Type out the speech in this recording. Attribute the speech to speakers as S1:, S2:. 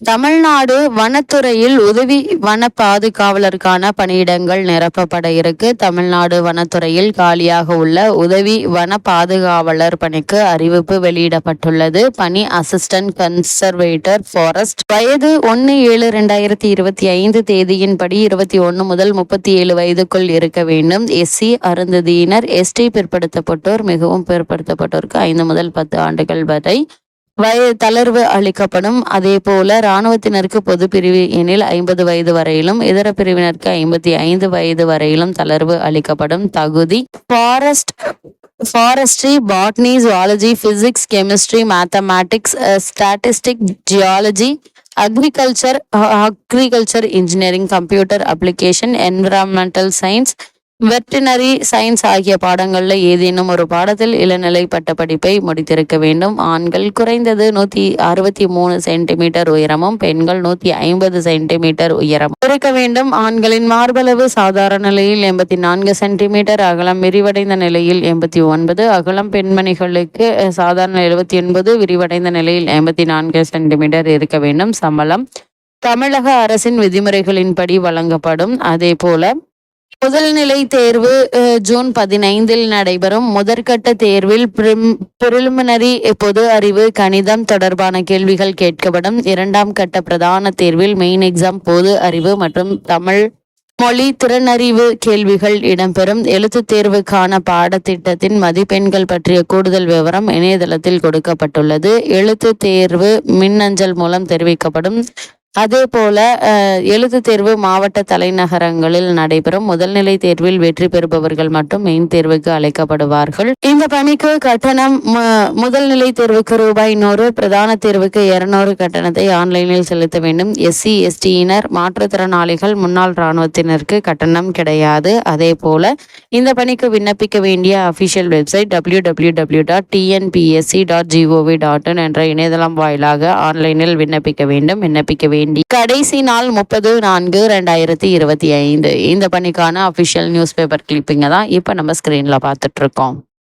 S1: தமிழ்நாடு வனத்துறையில் உதவி வன பாதுகாவலருக்கான பணியிடங்கள் நிரப்பப்பட இருக்கு. தமிழ்நாடு வனத்துறையில் காலியாக உள்ள உதவி வன பாதுகாவலர் பணிக்கு அறிவிப்பு வெளியிடப்பட்டுள்ளது. பணி அசிஸ்டன்ட் கன்சர்வேட்டர் ஃபாரஸ்ட். வயது ஒன்று ஏழு ரெண்டாயிரத்தி இருபத்தி ஐந்து தேதியின்படி இருபத்தி ஒன்று முதல் முப்பத்தி ஏழு வயதுக்குள் இருக்க வேண்டும். எஸ்சி அருந்ததியினர் எஸ்டி பிற்படுத்தப்பட்டோர் மிகவும் பிற்படுத்தப்பட்டோருக்கு ஐந்து முதல் பத்து ஆண்டுகள் வரை வயது தளர்வு அளிக்கப்படும். அதே போல இராணுவத்தினருக்கு பொது பிரிவு எனில் ஐம்பது வயது வரையிலும் இதர பிரிவினருக்கு ஐம்பத்தி ஐந்து வயது வரையிலும் தளர்வு அளிக்கப்படும் தகுதி. Forest forestry botany zoology physics chemistry mathematics statistic geology agriculture agriculture engineering computer application environmental science veterinary science ஆகிய பாடங்களில் ஏதேனும் ஒரு பாடத்தில் இளநிலை பட்ட படிப்பை முடித்திருக்க வேண்டும். ஆண்கள் குறைந்தது நூற்றி அறுபத்தி மூணு சென்டிமீட்டர் உயரமும் பெண்கள் நூற்றி ஐம்பது சென்டிமீட்டர் உயரம் இருக்க வேண்டும். ஆண்களின் மார்பளவு சாதாரண நிலையில் எண்பத்தி நான்கு சென்டிமீட்டர் அகலம் விரிவடைந்த நிலையில் எண்பத்தி ஒன்பது அகலம் பெண்மணிகளுக்கு சாதாரண எழுபத்தி ஒன்பது விரிவடைந்த நிலையில் எண்பத்தி நான்கு சென்டிமீட்டர் இருக்க வேண்டும். சம்பளம். தமிழக அரசின் விதிமுறைகளின்படி வழங்கப்படும். அதே போல முதல்நிலை தேர்வு ஜூன் பதினைந்தில் நடைபெறும். முதற்கட்ட தேர்வில் பிரிலிமினரி பொது அறிவு கணிதம் தொடர்பான கேள்விகள் கேட்கப்படும். இரண்டாம் கட்ட பிரதான தேர்வில் மெயின் எக்ஸாம் பொது அறிவு மற்றும் தமிழ் மொழி திறனறிவு கேள்விகள் இடம்பெறும். எழுத்து தேர்வுக்கான பாடத்திட்டத்தின் மதிப்பெண்கள் பற்றிய கூடுதல் விவரம் இணையதளத்தில் கொடுக்கப்பட்டுள்ளது. எழுத்து தேர்வு மின்னஞ்சல் மூலம் தெரிவிக்கப்படும். அதே போல எழுத்து தேர்வு மாவட்ட தலைநகரங்களில் நடைபெறும். முதல்நிலை தேர்வில் வெற்றி பெறுபவர்கள் மட்டும் மெயின் தேர்வுக்கு அழைக்கப்படுவார்கள். இந்த பணிக்கு கட்டணம் முதல்நிலை தேர்வுக்கு ரூபாய் நூறு பிரதான தேர்வுக்கு இருநூறு கட்டணத்தை ஆன்லைனில் செலுத்த வேண்டும். எஸ்சி எஸ்டியினர் மாற்றுத்திறனாளிகள் முன்னாள் இராணுவத்தினருக்கு கட்டணம் கிடையாது. அதே போல இந்த பணிக்கு விண்ணப்பிக்க வேண்டிய official website W W W dot TNPSC dot GOV dot என்ற இணையதளம் வாயிலாக ஆன்லைனில் விண்ணப்பிக்க வேண்டும். விண்ணப்பிக்க வேண்டும் வேண்டி. கடைசி நாள் முப்பது நான்கு ரெண்டாயிரத்தி இருபத்தி ஐந்து. இந்த பணிக்கான அஃபிஷியல் நியூஸ் பேப்பர் கிளிப்பிங்க தான் இப்போ நம்ம ஸ்க்ரீனில் பார்த்துட்ருக்கோம்